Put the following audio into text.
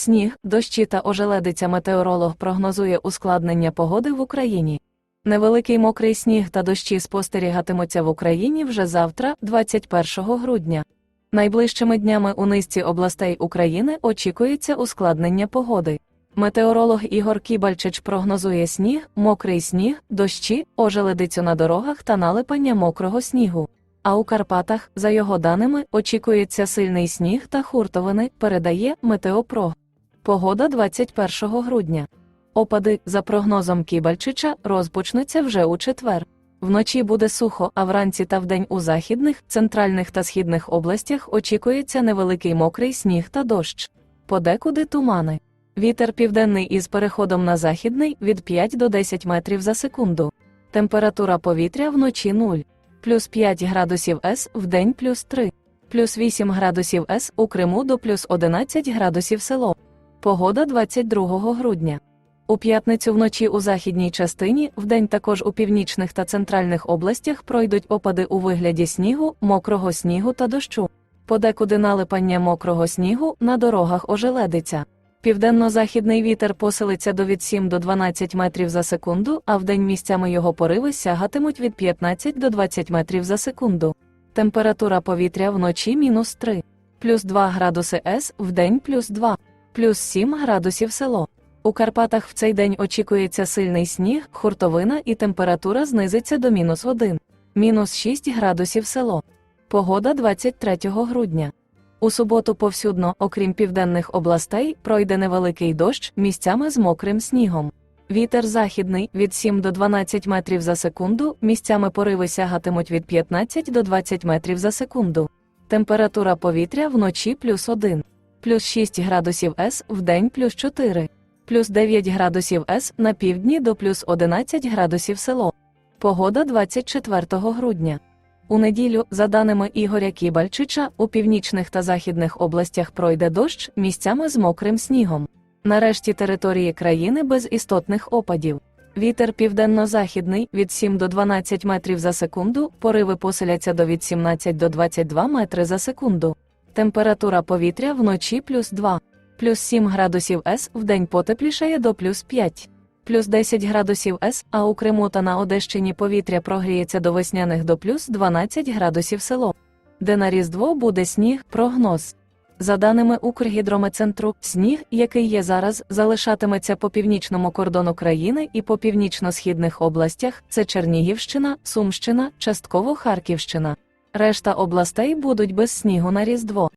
Сніг, дощі та ожеледиця метеоролог прогнозує ускладнення погоди в Україні. Невеликий мокрий сніг та дощі спостерігатимуться в Україні вже завтра, 21 грудня. Найближчими днями у низці областей України очікується ускладнення погоди. Метеоролог Ігор Кібальчич прогнозує сніг, мокрий сніг, дощі, ожеледицю на дорогах та налипання мокрого снігу. А у Карпатах, за його даними, очікується сильний сніг та хуртовини, передає Метеопрог. Погода 21 грудня. Опади, за прогнозом Кібальчича, розпочнуться вже у четвер. Вночі буде сухо, а вранці та вдень у західних, центральних та східних областях очікується невеликий мокрий сніг та дощ. Подекуди тумани. Вітер південний із переходом на західний від 5 до 10 метрів за секунду. Температура повітря вночі 0. Плюс 5 градусів С вдень плюс 3. Плюс 8 градусів С у Криму до плюс 11 градусів село. Погода 22 грудня. У п'ятницю вночі у західній частині, вдень також у північних та центральних областях пройдуть опади у вигляді снігу, мокрого снігу та дощу. Подекуди налипання мокрого снігу на дорогах ожеледиться. Південно-західний вітер посилиться до від 7 до 12 метрів за секунду, а вдень місцями його пориви сягатимуть від 15 до 20 метрів за секунду. Температура повітря вночі мінус 3, плюс 2 градуси С, вдень плюс 2, плюс 7 градусів село. У Карпатах в цей день очікується сильний сніг, хуртовина і температура знизиться до мінус 1, мінус 6 градусів село. Погода 23 грудня. У суботу повсюдно, окрім південних областей, пройде невеликий дощ місцями з мокрим снігом. Вітер західний від 7 до 12 метрів за секунду, місцями пориви сягатимуть від 15 до 20 метрів за секунду. Температура повітря вночі плюс 1, плюс 6 градусів С, вдень плюс 4, плюс 9 градусів С на півдні до плюс 11 градусів село. Погода 24 грудня. У неділю, за даними Ігоря Кібальчича, у північних та західних областях пройде дощ місцями з мокрим снігом. Нарешті території країни без істотних опадів. Вітер південно-західний від 7 до 12 метрів за секунду, пориви посиляться до від 17 до 22 метри за секунду. Температура повітря вночі плюс 2, плюс 7 градусів С, вдень потеплішає до плюс 5 плюс 10 градусів С, а у Криму та на Одещині повітря прогріється до весняних до плюс 12 градусів село. Де на Різдво буде сніг, прогноз. За даними Укргідрометцентру, сніг, який є зараз, залишатиметься по північному кордону країни і по північно-східних областях це Чернігівщина, Сумщина, частково Харківщина. Решта областей будуть без снігу на Різдво.